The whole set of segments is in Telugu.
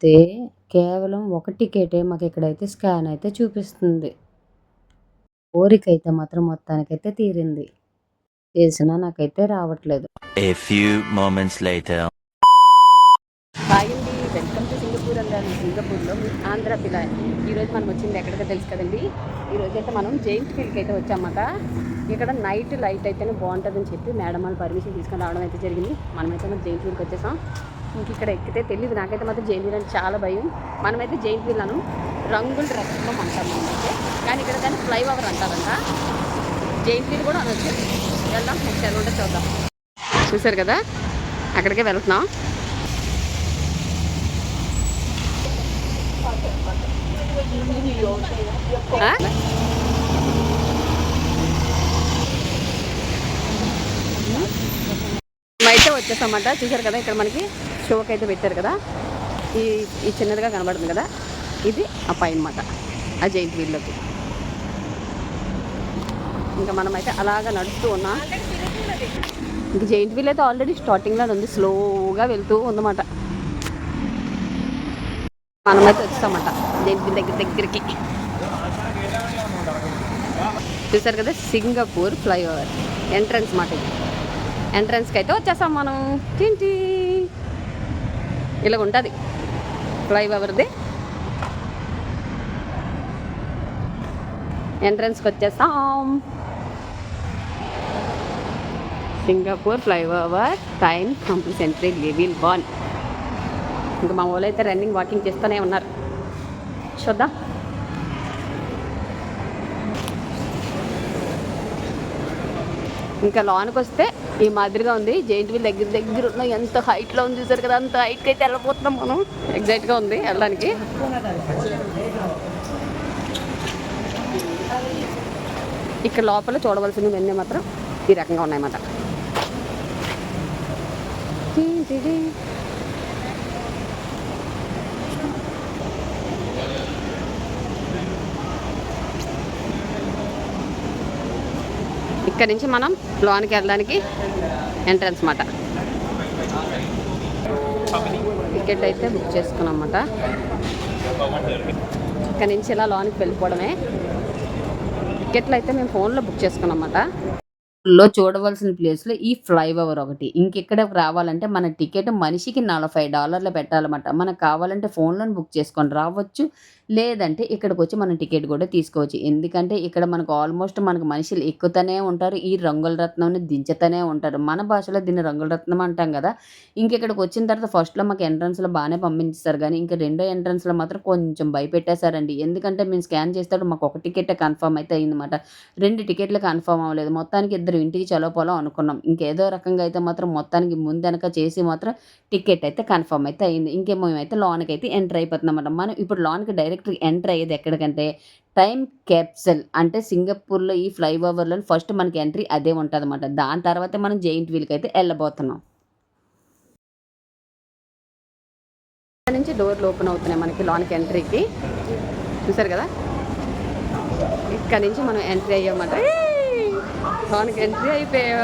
అయితే కేవలం ఒక టికెటే మాకు ఇక్కడైతే స్కాన్ అయితే చూపిస్తుంది. కోరికైతే మాత్రం మొత్తానికైతే తీరింది. చేసినా నాకైతే రావట్లేదు. హాయ్ అండి వెల్కమ్ టు సింగపూర్ సింగపూర్లో ఆంధ్ర పిల్ల ఈరోజు మనం వచ్చింది ఎక్కడికో తెలుసు కదండి? ఈరోజు అయితే మనం జైంట్ ఫీల్డ్కి అయితే వచ్చామన్నమాట ఇక్కడ నైట్ లైట్ అయితేనే బాగుంటుందని చెప్పి మేడం వాళ్ళు పర్మిషన్ తీసుకొని రావడం అయితే జరిగింది. మనమైతే మన జైంట్ వీల్కి వచ్చేసాం. ఇంక ఇక్కడ ఎక్కితే తెలియదు నాకైతే మాత్రం జైన్ వీల్ అంటే చాలా భయం. మనమైతే జైన్ వీల్ అను రంగుల రథంలో అంటాం మనమైతే. కానీ ఇక్కడ దాన్ని ఫ్లైఓవర్ అంటారంట. జైన్ వీల్ కూడా అనొచ్చు. వెళ్దాం నెక్స్ట్ ఎలా ఉంటే చూద్దాం. చూసారు కదా? అక్కడికే వెళ్తున్నాం. అయితే వచ్చేసామన్నమాట చూసారు కదా ఇక్కడ మనకి షోకి అయితే పెట్టారు కదా. ఈ ఈ చిన్నదిగా కనబడుతుంది కదా. ఇది ఆ పై అనమాట ఆ జైంట్ వీల్లోకి ఇంకా మనమైతే అలాగా నడుస్తూ ఉన్నాం. ఇంక జైంట్ వీల్ అయితే ఆల్రెడీ స్టార్టింగ్లో ఉంది. స్లోగా వెళ్తూ ఉందన్నమాట. మనమైతే వచ్చామట జైంట్ వీల్ దగ్గర దగ్గరికి. చూసారు కదా సింగపూర్ ఫ్లైఓవర్ ఎంట్రన్స్ మాట ఇది. ఎంట్రన్స్కి అయితే వచ్చేసాం మనం. ఏంటి ఇలా ఉంటుంది. ఫ్లైఓవర్ది. ఎంట్రన్స్కి వచ్చేసాం సింగపూర్ ఫ్లైఓవర్ టైం కంప్లీసెంట్రీ లెవెల్ వన్. ఇంకా మా వాళ్ళు అయితే రన్నింగ్ వాకింగ్ చేస్తూనే ఉన్నారు. చూద్దాం. ఇంకా లోనికి వస్తే ఈ మాదిరిగా ఉంది. జైంట్ వీల్ దగ్గర దగ్గర ఉన్న ఎంత హైట్లో ఉంది చూసారు కదా అంత హైట్కి అయితే వెళ్ళిపోతున్నాం మనం. ఎగ్జాక్ట్గా ఉంది వెళ్ళడానికి. ఇక్కడ లోపల చూడవలసినవన్నీ మాత్రం ఈ రకంగా ఉన్నాయన్నమాట. ఇక్కడ నుంచి మనం లోనికి వెళ్ళడానికి ఎంట్రన్స్ మాట టికెట్ అయితే బుక్ చేసుకున్నాం అన్నమాట. ఇక్కడ నుంచి ఇలా లోనికి వెళ్ళిపోవడమే. టికెట్లు అయితే మేము ఫోన్లో బుక్ చేసుకున్నాం అన్నమాట. లో చూడవలసిన ప్లేస్లో ఈ ఫ్లైఓవర్ ఒకటి. ఇంకెక్కడికి రావాలంటే మన టికెట్ మనిషికి నలభై డాలర్లు పెట్టాలన్నమాట. మనకు కావాలంటే ఫోన్లో బుక్ చేసుకొని రావచ్చు. లేదంటే ఇక్కడికి వచ్చి మనం టికెట్ కూడా తీసుకోవచ్చు. ఎందుకంటే ఇక్కడ మనకు ఆల్మోస్ట్ మనకు మనుషులు ఎక్కుతూనే ఉంటారు. ఈ రంగుల రత్నంని దించుతూనే ఉంటారు. మన భాషలో దీన్ని రంగుల రత్నం అంటాం కదా. ఇంకెక్కడికి వచ్చిన తర్వాత ఫస్ట్లో మాకు ఎంట్రన్స్లో బాగానే పంపించేస్తారు కానీ ఇంకా రెండో ఎంట్రన్స్లో మాత్రం కొంచెం భయపెట్టేశారండి. ఎందుకంటే మేము స్కాన్ చేస్తాడు మాకు ఒక టికెట్ కన్ఫర్మ్ అయితే అయిందన్నమాట. రెండు టికెట్లు కన్ఫర్మ్ అవ్వలేదు. మొత్తానికి ఇద్దరు ఇంటికి చలోపోలో అనుకున్నాం. ఇంకేదో రకంగా అయితే మాత్రం మొత్తానికి ముందెనక చేసి మాత్రం టికెట్ అయితే కన్ఫర్మ్ అయితే అయింది. ఇంకేమో మేమైతే లోన్కి అయితే ఎంటర్ అయిపోతున్నాం అన్నమాట. మనం ఇప్పుడు లోన్కి డైరెక్ట్ ఎంటర్ అయ్యేది ఎక్కడికంటే టైం క్యాప్సల్ అంటే సింగపూర్లో ఈ ఫ్లైఓవర్లో ఫస్ట్ మనకి ఎంట్రీ అదే ఉంటుంది అనమాట దాని తర్వాత మనం జైంట్ వీల్కి అయితే వెళ్ళబోతున్నాం. నుంచి డోర్లు ఓపెన్ అవుతున్నాయి మనకి లోనికి ఎంట్రీకి. చూసారు కదా? ఇక్కడ నుంచి మనం ఎంట్రీ అయ్యామంటే లోనికి ఎంట్రీ అయిపోయా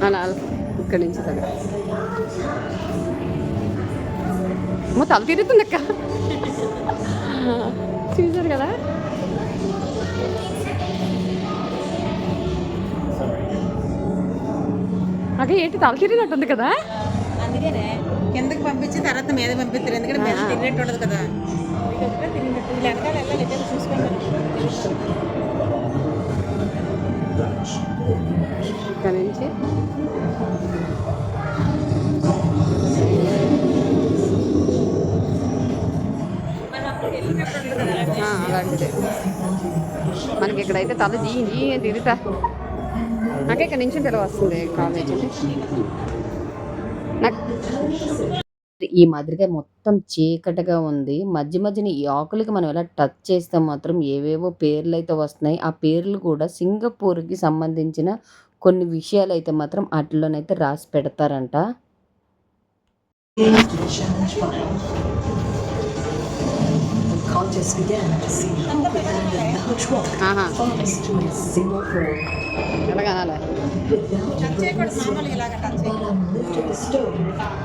అలా అలా. ఇక్కడ నుంచి దగ్గర అమ్మ తల తిరుగుతుంది అక్క చూసారు కదా అక్క ఏంటి తల తిరిగినట్టుంది కదా? అందుకనే కిందకి పంపించి తర్వాత మీద పంపిస్తారు. ఎందుకంటే మీద. తిరిగినట్టు ఉండదు కదా. ఇక్కడ నుంచి అలాంటిదే. మనకి ఇక్కడైతే తల జీ జీ తిరుగుతా నాకు ఇక్కడ నుంచి తెల వస్తుంది కాలేజ్ నాకు ఈ మాదిరిగా మొత్తం చీకటిగా ఉంది. మధ్య మధ్యన ఈ ఆకులకి మనం ఎలా టచ్ చేస్తే మాత్రం ఏవేవో పేర్లు అయితే వస్తున్నాయి. ఆ పేర్లు కూడా సింగపూర్కి సంబంధించిన కొన్ని విషయాలు అయితే మాత్రం వాటిలోనైతే రాసి పెడతారంట. Began to see. who could the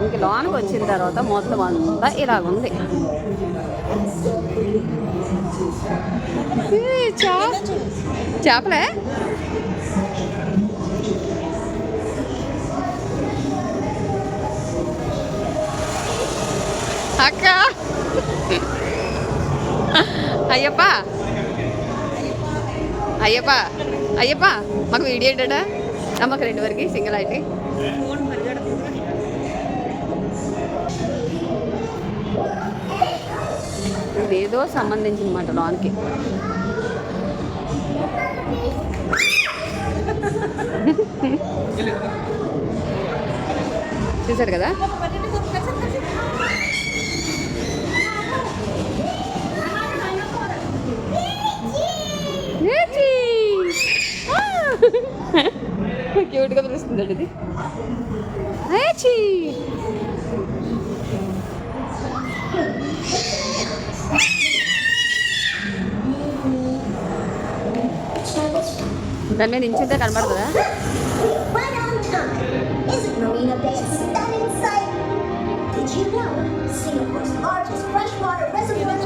ఇంక లోనికి వచ్చిన తర్వాత మొత్తం అంతా ఇలాగుంది చేపలే? అయ్యప్ప అయ్యప్ప మాకు వీడియో ఏంటా మాకు రెండు వరకు సింగిల్ అయితే. ఏదో పరిగెడకుండా సంబంధించిన మాట లోన్కి. చూసారు కదా? క్యూట్గా పిలుస్తుంది ఇది ఏచి దాని మీద నించుంటే కనబడుతుందా? Did you know Singapore's largest freshwater reservoir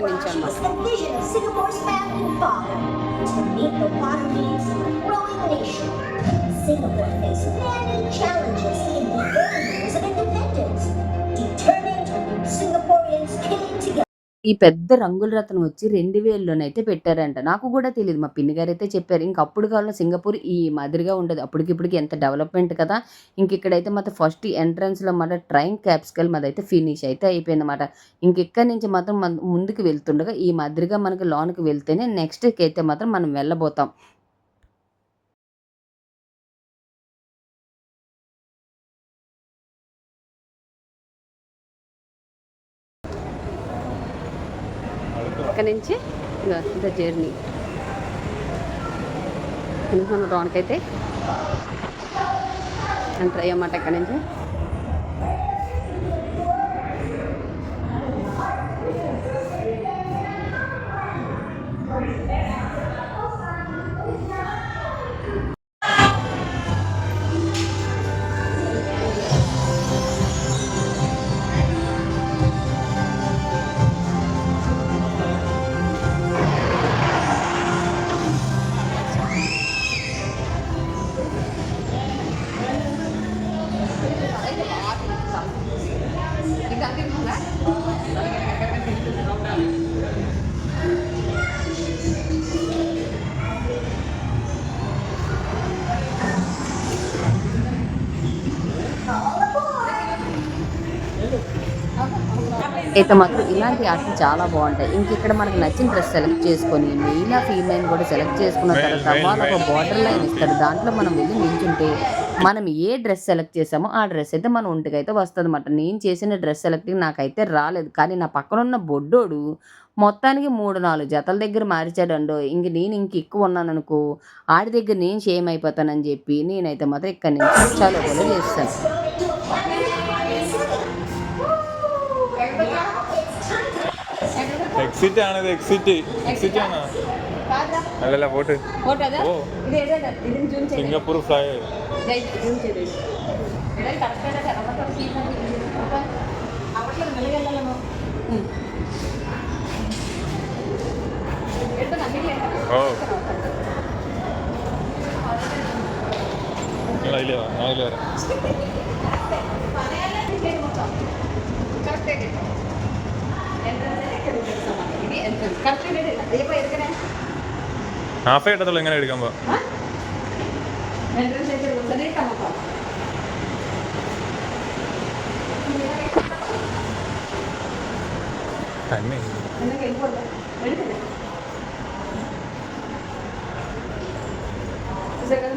Well, was the vision of Singapore's founding father to meet the water needs of a growing nation. Singapore faced many challenges in the early years of independence. Determined, Singaporeans. ఈ పెద్ద రంగుల రత్నం వచ్చి రెండు వేలలోనైతే పెట్టారంట. నాకు కూడా తెలియదు మా పిన్ని గారు అయితే చెప్పారు ఇంక అప్పుడు కాలంలో సింగపూర్ ఈ మాదిరిగా ఉండదు. అప్పటికి ఇప్పటికి ఎంత డెవలప్మెంట్ కదా! ఇంక ఇక్కడైతే మాత్రం ఫస్ట్ ఎంట్రన్స్లో మాట ట్రైన్ క్యాప్సికల్ మాదైతే ఫినిష్ అయితే అయిపోయింది అనమాట ఇంక ఇక్కడ నుంచి మాత్రం ముందుకు వెళ్తుండగా ఈ మాదిరిగా మనకి లోనికి వెళ్తేనే నెక్స్ట్కి అయితే మాత్రం మనం వెళ్ళబోతాం. అక్కడి నుంచి ద జర్నీ. మనం లోనికైతే ఎంటర్ అయ్యమాట ఇక్కడ నుంచి. అయితే మాత్రం ఇలాంటి ఆటలు చాలా బాగుంటాయి. ఇంక ఇక్కడ మనకు నచ్చిన డ్రెస్ సెలెక్ట్ చేసుకొని మెయిల్ ఫీమేల్ కూడా సెలెక్ట్ చేసుకున్న తర్వాత వాళ్ళు ఒక బార్డర్ లైన్ ఇస్తారు. దాంట్లో మనం వెళ్ళి నించుంటే మనం ఏ డ్రెస్ సెలెక్ట్ చేసామో ఆ డ్రెస్ అయితే మన ఒంటికి అయితే వస్తుంది అనమాట నేను చేసిన డ్రెస్ సెలెక్టింగ్ నాకైతే రాలేదు. కానీ నా పక్కన ఉన్న బొడ్డోడు మొత్తానికి మూడు నాలుగు జతల దగ్గర మార్చాడండో ఇంక నేను ఇంక ఎక్కువ ఉన్నాను అనుకో ఆడి దగ్గర నేను షేమ్ అయిపోతానని చెప్పి నేనైతే మాత్రం ఇక్కడి నుంచి చాలా కూడా చేస్తాను. എക്സിറ്റ് ആണ് ഇത് എക്സിറ്റ് എക്സിറ്റ് ആണ്? അല്ലല്ല പോട്ട്. ഓ സിംഗപ്പൂർ ഫ്ലൈ ഓ. നിങ്ങൾ അതിലേ വാ ഞാൻ അതിലേ വരാം. ഹാഫ് കിട്ടത്തുള്ളൂ എങ്ങനെ എടുക്കാൻ പോവാ. തന്നെ.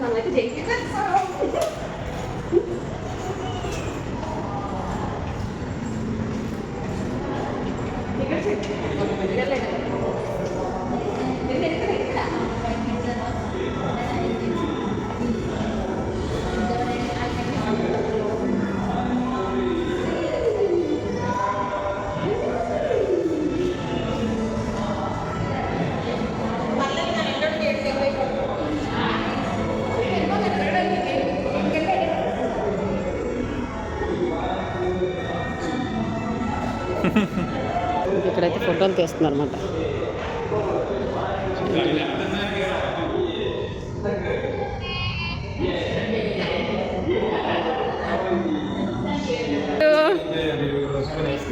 നന്നായിട്ട് ജയിക്കുന്ന ఇక్కడైతే ఫోటోలు తీస్తున్నారు అనమాట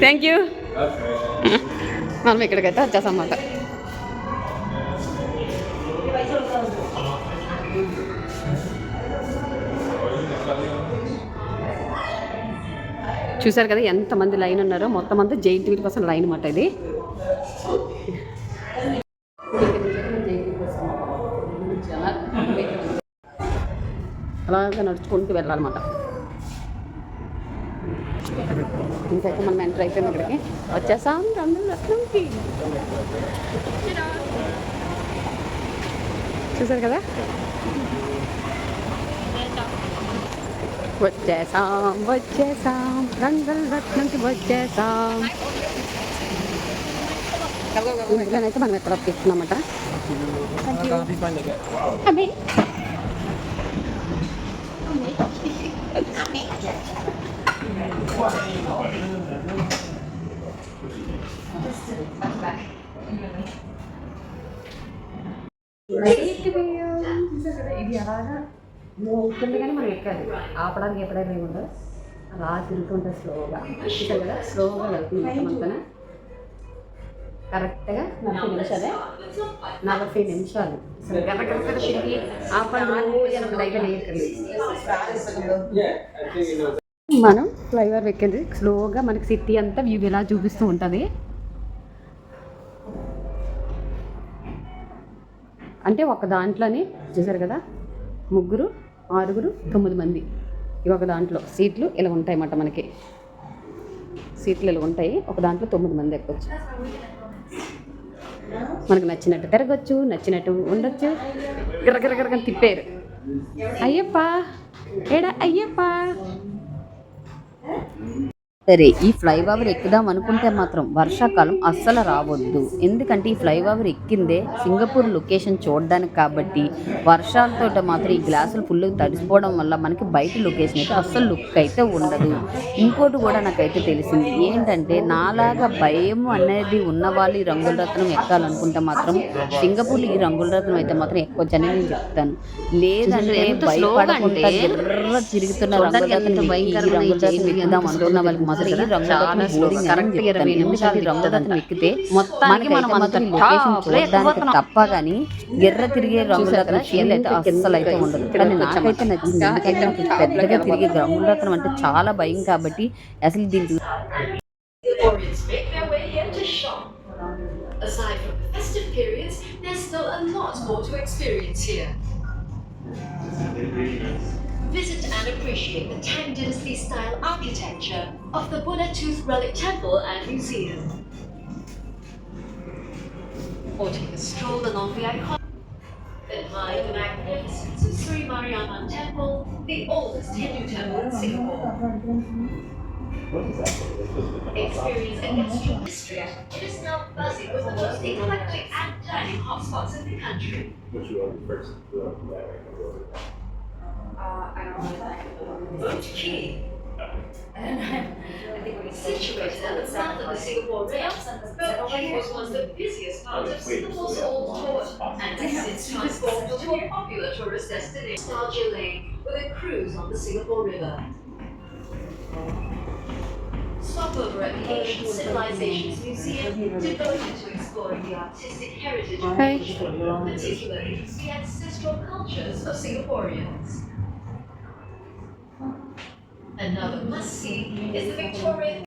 థ్యాంక్ యూ మనం ఇక్కడికైతే వచ్చేసాం అన్నమాట చూసారు కదా ఎంతమంది లైన్ ఉన్నారో? మొత్తం అంతా జైంట్ వీల్ కోసం లైన్ అన్నమాట ఇది. అలాగా నడుచుకుంటూ వెళ్ళాలన్నమాట. ఇంకైతే మనం ఎంటర్ అయిపోయింది ఇక్కడికి. వచ్చేసాం రెండు రత్నంకి చూసారు కదా? వచ్చేసాం వచ్చేసాం రంగుల రత్నంకి వచ్చేసాం ఇందులోనైతే మనం ఎక్కడ ఒప్పిస్తున్నామట అమ్మే ఇది అలాగా ఉంటుంది కానీ మనం ఎక్కాలి. ఆపడానికి ఎప్పుడైనా ఏముండదు? అలా తిరుగుతుంటే స్లోగా. కదా స్లోగా వెళ్తుంది మొత్తం కరెక్ట్గా నలభై నిమిషాలే? నలభై నిమిషాలు. కరెక్ట్గా తిరిగి ఆపడానికి లైట్ మనం ఫ్లైఓవర్ ఎక్కింది స్లోగా మనకి సిటీ అంతా వ్యూ ఇలా చూపిస్తూ ఉంటుంది? అంటే ఒక దాంట్లోనే చూసారు కదా? ముగ్గురు ఆరుగురు తొమ్మిది మంది. ఇవి ఒక దాంట్లో సీట్లు ఇలా ఉంటాయి అన్నమాట మనకి. సీట్లు ఇలా ఉంటాయి. ఒక దాంట్లో తొమ్మిది మంది ఎక్కొచ్చు. మనకు నచ్చినట్టు తిరగచ్చు నచ్చినట్టు ఉండొచ్చు. గిర్ర తిప్పారు. అయ్యప్ప! ఏడా అయ్యప్ప! సరే ఈ ఫ్లైఓవర్ ఎక్కుదాం అనుకుంటే మాత్రం వర్షాకాలం అస్సలు రావద్దు. ఎందుకంటే ఈ ఫ్లైఓవర్ ఎక్కిందే సింగపూర్ లొకేషన్ చూడడానికి కాబట్టి వర్షాలతో మాత్రం ఈ గ్లాసులు ఫుల్ తడిసిపోవడం వల్ల మనకి బయట లొకేషన్ అయితే అస్సలు లుక్ అయితే ఉండదు. ఇంకోటి కూడా నాకైతే తెలిసింది ఏంటంటే నాలాగా భయం అనేది ఉన్న వాళ్ళు ఈ రంగుల రత్నం ఎక్కాలనుకుంటే మాత్రం సింగపూర్లో ఈ రంగుల రత్నం అయితే మాత్రం ఎక్కొచ్చని నేను చెప్తాను. లేదంటే భయపడకుండా తిరుగుతున్న రంగుల రత్నం ఎక్కుదాం అనుకున్న వాళ్ళకి చాలా ఇరవై. నిమిషాలు ఎక్కితే మొత్తానికి మనం అంత లొకేషన్ చూడడానికి. తప్ప కానీ గిర్ర తిరిగే ఫీల్ అయితే అస్సలు అయితే ఉండదు ఇక్కడ కానీ. నాకైతే నచ్చింది ఎందుకంటే నాకు పెద్దగా తిరిగే అంటే చాలా భయం కాబట్టి అసలు shop. Aside from the festive periods, there's still a lot more to experience here. Visit and appreciate the Tang Dynasty style architecture of the Buddha Tooth Relic Temple and Museum. Or take a stroll along the iconic Admire the magnificence of Sri Mariamman Temple, the oldest Hindu temple in Singapore. Experience an extra district. It is now buzzing with the most eclectic and dining hotspots in the country. It's key. Situated at the south of the Singapore Rail, Boat Quay was once the busiest part of Singapore's old port and has since transformed into a popular tourist destination. Nostalgia Lane with a cruise on the Singapore River. Stopover at the Ancient Civilizations Museum devoted to exploring the artistic heritage of Hi. Asia, particularly the ancestral cultures of Singaporeans. Another must-see is the Victorian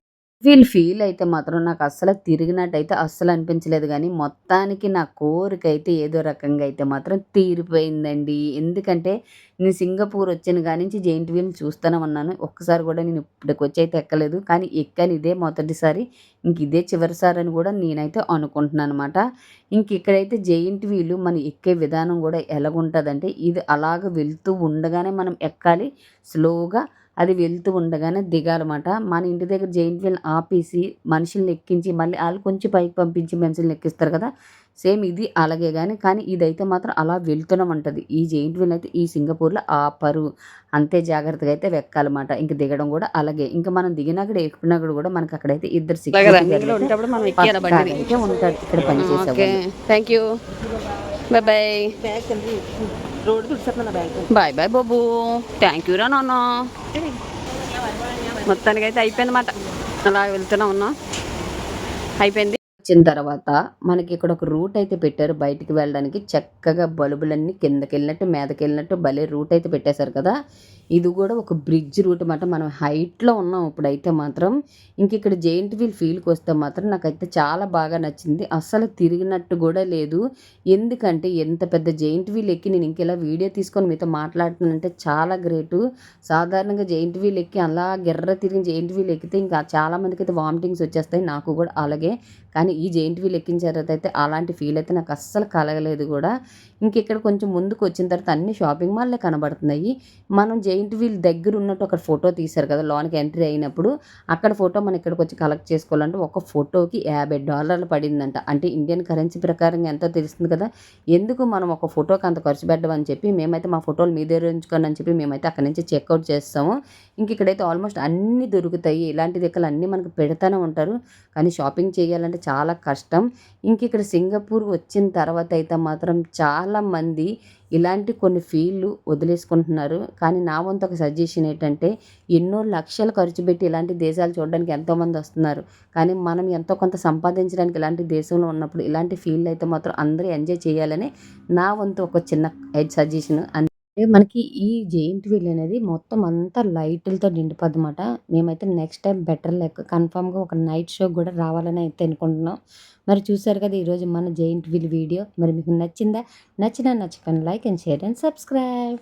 వీళ్ళు ఫీల్ అయితే మాత్రం నాకు అస్సలు తిరిగినట్టయితే అస్సలు అనిపించలేదు కానీ మొత్తానికి నా కోరిక అయితే ఏదో రకంగా అయితే మాత్రం తీరిపోయిందండి. ఎందుకంటే నేను సింగపూర్ వచ్చిన కాడి నుంచి జెయింట్ వీల్ చూస్తూనే ఉన్నాను. ఒక్కసారి కూడా నేను ఇప్పటికి వచ్చి అయితే ఎక్కలేదు. కానీ ఎక్కాను ఇదే మొదటిసారి. ఇంక ఇదే చివరిసారి అని కూడా నేనైతే అనుకుంటున్నాను అనమాట ఇంక ఇక్కడైతే జెయింట్ వీలు మనం ఎక్కే విధానం కూడా ఎలాగుంటుందంటే ఇది అలాగ వెళ్తూ ఉండగానే మనం ఎక్కాలి. స్లోగా అది వెళ్తూ ఉండగానే దిగాలన్నమాట. మన ఇంటి దగ్గర జెయింట్ వీల్ ఆపేసి మనుషుల్ని ఎక్కించి మళ్ళీ వాళ్ళు కొంచెం పైకి పంపించి మనుషుల్ని ఎక్కిస్తారు కదా. సేమ్ ఇది అలాగే కానీ కానీ ఇదైతే మాత్రం అలా వెళ్తున్నాం ఉంటుంది ఈ జెయింట్ వీల్ అయితే ఈ సింగపూర్లో ఆపరు. అంతే జాగ్రత్తగా అయితే వెక్కాలన్నమాట. ఇంక దిగడం కూడా అలాగే. ఇంకా మనం దిగినాక ఎక్కినాక కూడా మనకి అక్కడైతే ఇద్దరు ఉంటాడు ఇక్కడ ఓకే. పనిచేసే thank you bye bye bye bye Babu. Thank you రా నాన్న. మొత్తానికి అయితే అయిపోయిందన్నమాట. అలా వెళ్తూనే ఉన్నా. అయిపోయింది. వచ్చిన తర్వాత మనకి ఇక్కడ ఒక రూట్ అయితే పెట్టారు. బయటికి వెళ్ళడానికి చక్కగా బల్బులన్నీ కిందకి వెళ్ళినట్టు మీదకి వెళ్ళినట్టు భలే రూట్ అయితే పెట్టేశారు కదా. ఇది కూడా ఒక బ్రిడ్జ్ రూట్ అనమాట మనం హైట్లో ఉన్నాం ఇప్పుడైతే మాత్రం. ఇంక ఇక్కడ జెయింట్ వీల్ ఫీల్కి వస్తే మాత్రం నాకైతే చాలా బాగా నచ్చింది. అస్సలు తిరిగినట్టు కూడా లేదు. ఎందుకంటే ఎంత పెద్ద జెయింట్ వీల్ ఎక్కి నేను ఇంకెలా వీడియో తీసుకొని మీతో మాట్లాడుతున్నానంటే చాలా గ్రేటు సాధారణంగా జెయింట్ వీల్ ఎక్కి అలా గిర్ర తిరిగి జెయింట్ వీల్ ఎక్కితే ఇంకా చాలా మందికి అయితే వామిటింగ్స్ వచ్చేస్తాయి. నాకు కూడా అలాగే కానీ ఈ జెయింట్ వీల్ ఎక్కిన తర్వాత అయితే అలాంటి ఫీల్ అయితే నాకు అస్సలు కలగలేదు కూడా. ఇంకెక్కడ కొంచెం ముందుకు వచ్చిన తర్వాత అన్ని షాపింగ్ మాల్లే కనబడుతున్నాయి. మనం జెయింట్ వీల్ దగ్గర ఉన్నట్టు ఒక ఫోటో తీశారు కదా లోనికి ఎంట్రీ అయినప్పుడు. అక్కడ ఫోటో మనం ఇక్కడికి వచ్చి కలెక్ట్ చేసుకోవాలంటే ఒక ఫోటోకి యాభై డాలర్లు పడిందంట. అంటే ఇండియన్ కరెన్సీ ప్రకారం ఎంతో తెలుస్తుంది కదా. ఎందుకు మనం ఒక ఫోటోకి అంత ఖర్చు పెట్టమని చెప్పి మేమైతే మా ఫోటోలు మీ దగ్గర ఉంచుకోండి అని చెప్పి మేమైతే అక్కడ నుంచి చెక్అవుట్ చేస్తాము. ఇంక ఇక్కడైతే ఆల్మోస్ట్ అన్నీ దొరుకుతాయి. ఇలాంటి దిక్కలు అన్నీ మనకు పెడతానే ఉంటారు. కానీ షాపింగ్ చేయాలంటే చాలా కష్టం. ఇంక ఇక్కడ సింగపూర్ వచ్చిన తర్వాత అయితే మాత్రం చాలామంది ఇలాంటి కొన్ని ఫీల్డ్లు వదిలేసుకుంటున్నారు. కానీ నా వంతు ఒక సజెషన్ ఏంటంటే ఎన్నో లక్షలు ఖర్చు పెట్టి ఇలాంటి దేశాలు చూడడానికి ఎంతోమంది వస్తున్నారు. కానీ మనం ఎంతో కొంత సంపాదించడానికి ఇలాంటి దేశంలో ఉన్నప్పుడు ఇలాంటి ఫీల్డ్ అయితే మాత్రం అందరూ ఎంజాయ్ చేయాలని నా వంతు ఒక చిన్న సజెషన్. మనకి ఈ జెయింట్ వీల్ అనేది మొత్తం అంతా లైట్లతో నిండిపోద్ది అనమాట మేమైతే నెక్స్ట్ టైం బెటర్ లెక్క కన్ఫామ్గా ఒక నైట్ షో కూడా రావాలని అయితే అనుకుంటున్నాం. మరి చూసారు కదా ఈరోజు మన జెయింట్ వీల్ వీడియో. మరి మీకు నచ్చిందా? నచ్చినా నచ్చకుండా like and share and subscribe.